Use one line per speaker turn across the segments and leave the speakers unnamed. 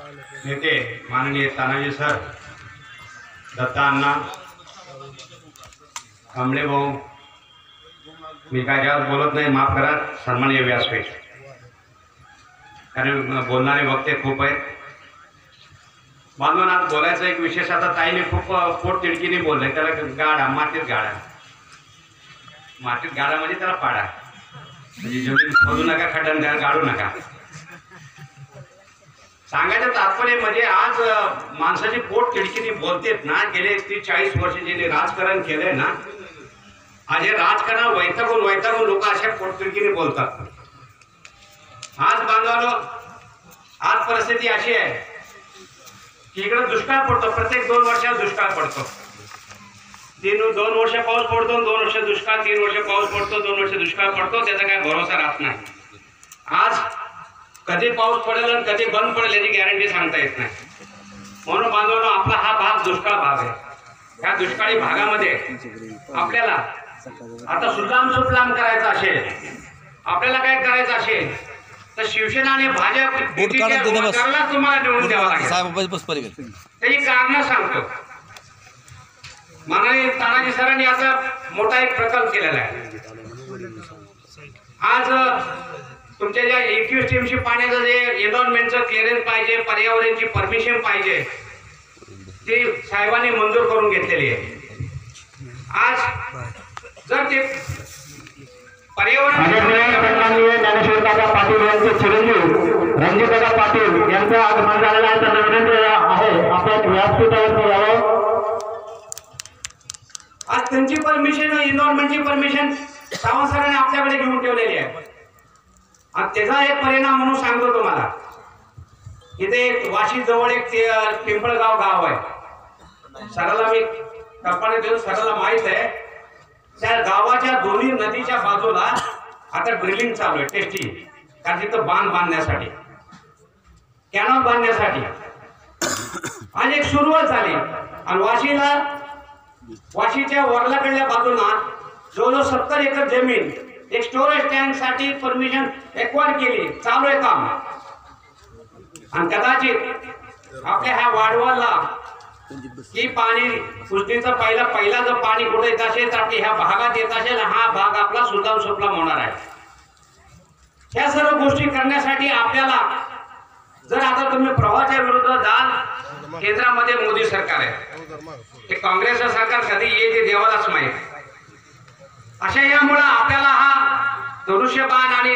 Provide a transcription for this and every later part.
नेते माननीय तानाजी सर दत्ता अण्णा कांबळे भाऊ मी काय जास्त बोलत नाही माफ करा सन्माननीय व्यासपीठ. कारण बोलणारे वक्ते खूप आहेत. बांधून आज बोलायचा एक विशेष आता ताईने खूप पोट तिडकीने बोलले त्याला गाडा मातीत गाडा मातीत गाडा म्हणजे त्याला पाडा. म्हणजे जमीन खोदू नका खड्डन त्याला गाडू नका. सांगायचं तात्पर्य म्हणजे आज माणसाची पोट तिडकीने बोलतेत ना. गेले तीस चाळीस वर्ष ज्यांनी राजकारण केलंय ना आज हे राजकारण वैतागून वैतागून लोक अशा पोटतिडकीने बोलतात. आज बांधवानो आज परिस्थिती अशी आहे की इकडे दुष्काळ पडतो. प्रत्येक दोन वर्षात दुष्काळ पडतो. तीन दोन वर्ष पाऊस पडतो दोन वर्ष दुष्काळ तीन वर्ष पाऊस पडतो दोन वर्ष दुष्काळ पडतो. त्याचा काय भरोसा राहत नाही. आज कधी पाऊस पडेल आणि कधी बंद पडेल याची गॅरंटी सांगता येत नाही. म्हणून बांधवांनो आपला हा भाग दुष्काळ भाग आहे. या दुष्काळी भागामध्ये आपल्याला आता सुजलाम सुफलाम करायचं असेल आपल्याला काय करायचं असेल तर शिवसेना आणि भाजप तुम्हाला निवडून द्यावा लागेल. त्याची कारण सांगतो. माननीय तानाजी सरांनी आता मोठा एक प्रकल्प केलेला आहे. आज टीमशी पाण्याचं जे एन्व्हायरमेंटचं क्लिअरन्स पाहिजे पर्यावरणची परमिशन पाहिजे ती साहेबांनी मंजूर करून घेतलेली आहे. आज जर ते पर्यावरण
पाटील यांचे चिरंजीव रणजितदादा पाटील यांचं आगमन झालेलं आहे त्यांना विनंती आहे. आपण व्यासपीठावरती यावं
आज त्यांची परमिशन एन्व्हायरमेंटची परमिशन सावंत सरांनी आपल्याकडे घेऊन ठेवलेली आहे. आणि त्याचा एक परिणाम म्हणून सांगतो तुम्हाला. इथे एक वाशी जवळ एक पिंपळगाव गाव आहे. सराला मी कल्पना देऊन सराला माहीत आहे. त्या गावाच्या दोन्ही नदीच्या बाजूला आता ड्रिलिंग चालू आहे टेस्टी कारण तिथं बांध बांधण्यासाठी. कॅनॉल बांधण्यासाठी. आणि एक सुरुवात झाली. आणि वाशीला वाशीच्या वरलाकडल्या बाजूला जवळजवळ सत्तर एकर जमीन एक स्टोरेज टँकसाठी परमिशन एक्वायर केली. चालू आहे काम. आणि कदाचित आपल्या ह्या वाढवाला की पाणी उजनीचं पहिला पहिला जर पाणी कुठे येत असेल तर ह्या भागात येत असेल हा भाग आपला सुलतान सुफलाम होणार आहे. ह्या सर्व गोष्टी करण्यासाठी आपल्याला जर आता तुम्ही प्रवाहाच्या विरुद्ध जाल केंद्रामध्ये मोदी सरकार आहे. हे काँग्रेसचं सरकार कधी येते देवालाच माहीत. अशा यामुळे आपल्याला धनुष्यबाण आणि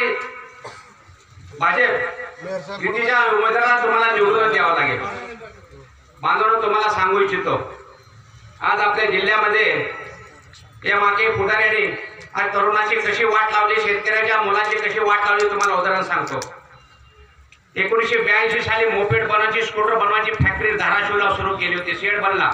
भाजप युतीच्या उमेदवाराला तुम्हाला निवडून द्यावं लागेल. बांधवून तुम्हाला सांगू इच्छितो आज आपल्या जिल्ह्यामध्ये या मागे पुढाऱ्याने आज तरुणाची कशी वाट लावली शेतकऱ्याच्या मुलाची कशी वाट लावली तुम्हाला उदाहरण सांगतो. एकोणीसशे ब्याऐंशी साली मोपेड बनवायची स्कूटर बनवायची फॅक्टरी धाराशिवला सुरू केली होती शेड बनला.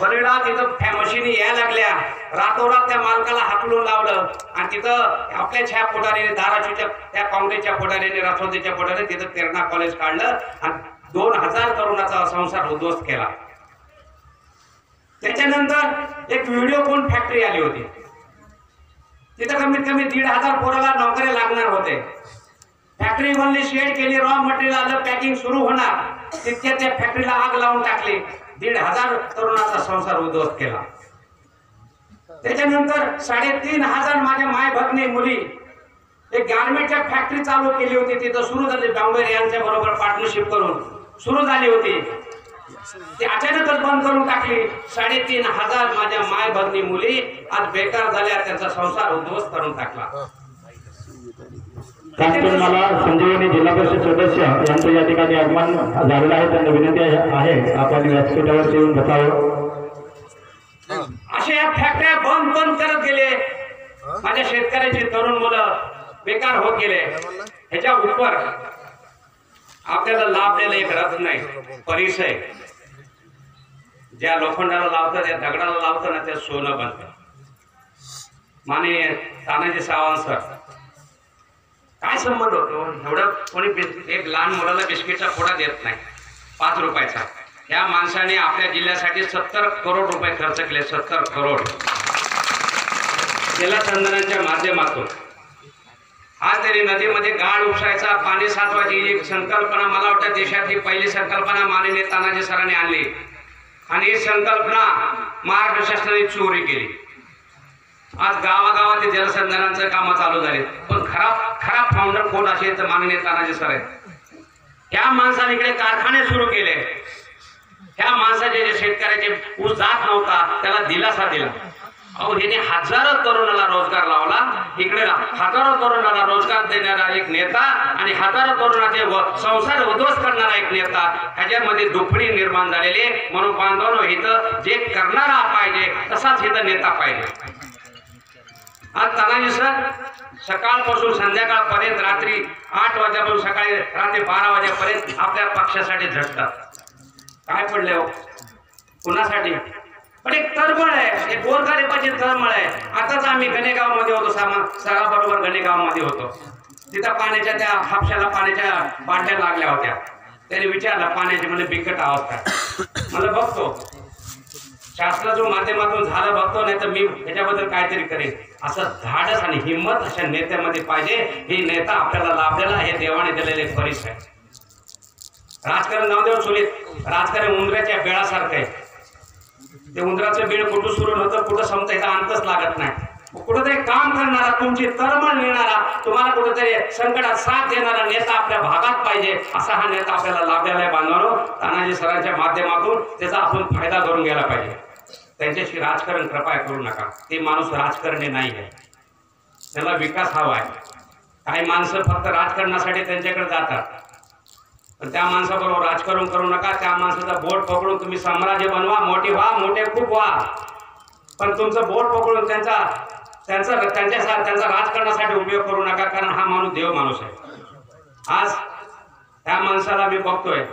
बरेडा तिथं फॅ मशिनी यायला लागल्या. रातोरात त्या मालकाला हाकलून लावलं. आणि तिथं आपल्या ह्या पुढारीने धाराशिवच्या त्या काँग्रेसच्या पुढारीने राष्ट्रवादीच्या पुढारीने तिथं तेरणा कॉलेज काढलं आणि दोन हजार तरुणाचा संसार उद्ध्वस्त केला. त्याच्यानंतर एक व्हिडिओ कोण फॅक्टरी आली होती. तिथं कमीत कमी दीड हजार पोराला नोकऱ्या लागणार होते. फॅक्टरी बनली शेड केली रॉ मटेरियल आलं पॅकिंग सुरू होणार. तितक्या त्या फॅक्टरीला आग लावून टाकली. दीड हजार तरुणाचा संसार उद्ध्वस्त केला. त्याच्यानंतर साडेतीन हजार माझ्या माय भगिनी मुली एक गार्मेंटच्या फॅक्टरी चालू केली होती. तिथं सुरू झाली. डांबर यांच्या बरोबर पार्टनरशिप करून सुरू झाली होती. ती अचानकच बंद करून टाकली. साडेतीन हजार माझ्या माय भगिनी मुली आज बेकार झाल्या. त्यांचा संसार उद्ध्वस्त करून टाकला.
त्यानंतर मला संजीवनी जिल्हा परिषद सदस्य यांचं या ठिकाणी आगमन झालेलं आहे. त्यांना विनंती आहे आपण व्यासपीठावरती येऊन बसावं.
अशा या फॅक्टऱ्या बंद बंद करत गेले. माझ्या शेतकऱ्याची तरुण मुलं बेकार होत गेले. ह्याच्या उपर आपल्याला लाभ द्यायला एक रथ नाही परिसय. ज्या लोखंडाला लावतं त्या दगडाला लावतं ना त्या सोनं बनतं माननीय तानाजी सावंत सर काय संबंध होतो? एवढं कोणी एक लहान मुलाला बिस्किटचा फोडा देत नाही. पाच रुपयाचा. या माणसाने आपल्या जिल्ह्यासाठी सत्तर करोड रुपये खर्च केले. सत्तर करोड. जलसंधारणाच्या माध्यमातून. आज तरी नदीमध्ये गाळ उपसायचा पाणी साठवायची ही संकल्पना मला वाटतं देशातली पहिली संकल्पना माननीय तानाजी सरांनी आणली. आणि ही संकल्पना महाराष्ट्र शासनाने चोरी केली. आज गावागावात जलसंधारणाचं कामं चालू झाले पण खराब खराब फाउंडर कोण असेल तर मागणी तानाजी सर आहेत. त्या माणसाने इकडे कारखाने सुरू केले. त्या माणसाचे जे शेतकऱ्याचे ऊस जात नव्हता त्याला दिलासा दिला. अहो याने हजारो तरुणाला रोजगार लावला. इकडे हजारो तरुणाला रोजगार देणारा एक नेता आणि हजारो तरुणाचे संसार उद्ध्वस्त करणारा एक नेता ह्याच्यामध्ये दुफडी निर्माण झालेले म्हणून बांधवांनो इथं जे करणारा पाहिजे तसाच इथं नेता पाहिजे. आज तानाजी सर सकाळपासून संध्याकाळपर्यंत रात्री आठ वाजेपासून सकाळी रात्री बारा वाजेपर्यंत आपल्या पक्षासाठी झटतात. काय पडले हो? कुणासाठी? पण एक तळमळ आहे. एक गोरगरिबाची तळमळ आहे. आताच आम्ही गणेगावमध्ये होतो सामा सराबरोबर गणेगावमध्ये होतो. तिथं पाण्याच्या त्या हापशाला पाण्याच्या बाटल्या लागल्या होत्या. त्याने विचारलं पाण्याची म्हणजे बिकट अवस्था मला बघतो. शासनाच्या माध्यमातून झालं बघतो नाही तर मी याच्याबद्दल काहीतरी करेन. असं धाडस आणि हिंमत अशा नेत्यामध्ये पाहिजे. हे नेता आपल्याला लाभलेला हे देवाने दिलेले परिस आहे राजकारण नावदेव चुलीत राजकारण उंदराच्या बेळासारखं आहे. ते उंदराचं बेळ कुठं सुरू होतं कुठं संपतं याचा अंतच लागत नाही. कुठेतरी काम करणारा तुमची तळमळ नेणारा तुम्हाला कुठेतरी संकटात साथ देणारा नेता आपल्या भागात पाहिजे असा हा नेता आपल्याला लाभलेला आहे बांधवानो. तानाजी सरांच्या माध्यमातून त्याचा आपण फायदा करून घ्यायला पाहिजे. त्यांच्याशी राजकारण कृपया करू नका. ते माणूस राजकारणी नाही आहे. त्याला विकास हवा आहे. काही माणसं फक्त राजकारणासाठी त्यांच्याकडे जातात. पण त्या माणसाबरोबर राजकारण करू नका. त्या माणसाचा बोट पकडून तुम्ही साम्राज्य बनवा. मोठे व्हा मोठे खूप व्हा. पण तुमचं बोट पकडून त्यांचा त्यांचा त्यांच्या त्यांचा राजकारणासाठी उपयोग करू नका कारण हा माणूस देव माणूस आहे. आज त्या माणसाला मी बघतोय.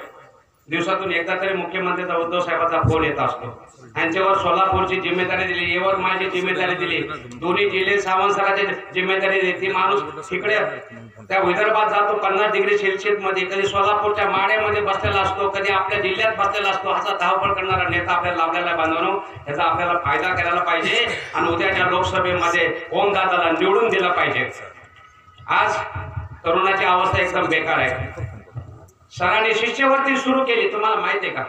दिवसातून एकदा तरी मुख्यमंत्र्यांचा उद्धव साहेबांचा फोन येत असतो. त्यांच्यावर सोलापूरची जिम्मेदारी दिली यवतमाळची जिम्मेदारी दिली. दोन्ही जिल्हे सावंतसराची जिम्मेदारी दिली. ती माणूस तिकडे त्या विदर्भात जातो पन्नास डिग्री सेल्सिअसमध्ये कधी सोलापूरच्या माड्यामध्ये बसलेला असतो कधी आपल्या जिल्ह्यात बसलेला असतो. असा धावपळ करणारा नेता आपल्याला लावलेला बांधवनो याचा आपल्याला फायदा करायला पाहिजे आणि उद्याच्या लोकसभेमध्ये ओमदादाला निवडून दिला पाहिजे. आज तरुणाची अवस्था एकदम बेकार आहे. सरांनी शिष्यवृत्ती सुरू केली. तुम्हाला माहिती आहे का?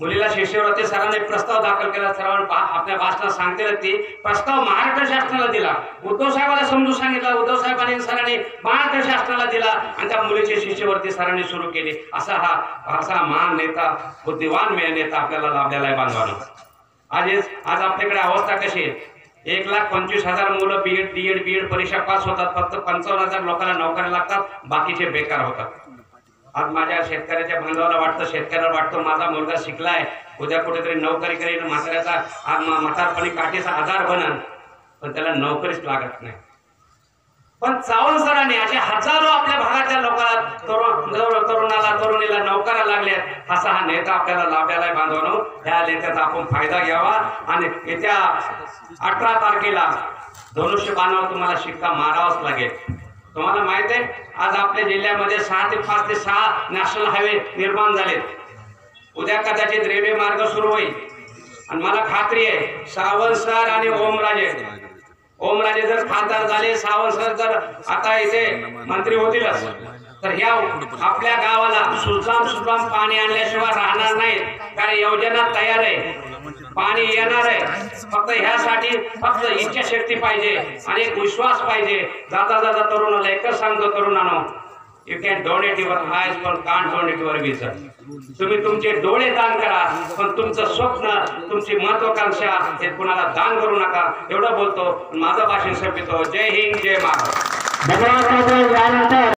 मुलीला शिष्यवृत्ती सरांनी प्रस्ताव दाखल केला. सरांनी आपल्या भाषणात सांगते ती. प्रस्ताव महाराष्ट्र शासनाला दिला. उद्धव साहेबाला समजून सांगितलं. उद्धव साहेबांनी सरांनी महाराष्ट्र शासनाला दिला. आणि त्या मुलीची शिष्यवृत्ती सरांनी सुरू केली. असा हा असा महान नेता बुद्धिवान मे- नेता आपल्याला लाभलेला आहे बांधवांनो. आज आज आपल्याकडे अवस्था कशी आहे? एक लाख पंचवीस हजार मुलं बीएड डीएड बीएड परीक्षा पास होतात. फक्त पंचावन्न हजार लोकांना नोकऱ्या लागतात. बाकीचे बेकार होतात. आज माझ्या शेतकऱ्याच्या बांधवाला वाटतं शेतकऱ्याला वाटतो माझा मुलगा शिकलाय. उद्या कुठेतरी नोकरी करेल म्हाताऱ्याचा म्हातारपणी काठीचा आधार बनन. पण त्याला नोकरीच लागत नाही. पण चावल सरांनी असे हजारो आपल्या भागातल्या लोकांना तरुण तरुणाला तरुणीला नोकऱ्या लागल्यात. असा हा नेता आपल्याला लाभलेला आहे बांधवानो. ह्या नेत्याचा आपण फायदा घ्यावा. आणि येत्या अठरा तारखेला धनुष्य बाणावर तुम्हाला शिक्का मारावाच लागेल. तुम्हाला माहीत आहे आज आपल्या जिल्ह्यामध्ये सहा ते पाच ते सहा नॅशनल हायवे निर्माण झालेत. उद्या कदाचित रेल्वे मार्ग सुरू होईल. आणि मला खात्री आहे सावंत सर आणि ओमराजे. ओमराजे जर खासदार झाले सावंत सर जर आता इथे मंत्री होतीलच तर ह्या आपल्या गावाला सुजलाम सुफलाम पाणी आणल्याशिवाय राहणार नाही कारण योजना तयार आहे. पाणी येणार आहे. फक्त ह्यासाठी फक्त इच्छाशक्ती पाहिजे आणि एक विश्वास पाहिजे. जाता जाता तरुणाला एकच सांगतो तरुणानो you can donate your eyes पण कान डोनेट युअर विजन तुम्ही तुमचे डोळे दान करा पण तुमचं स्वप्न तुमची महत्वाकांक्षा हे कुणाला दान करू नका. एवढं बोलतो. माझं भाषण संपितो जय हिंद जय
महाराज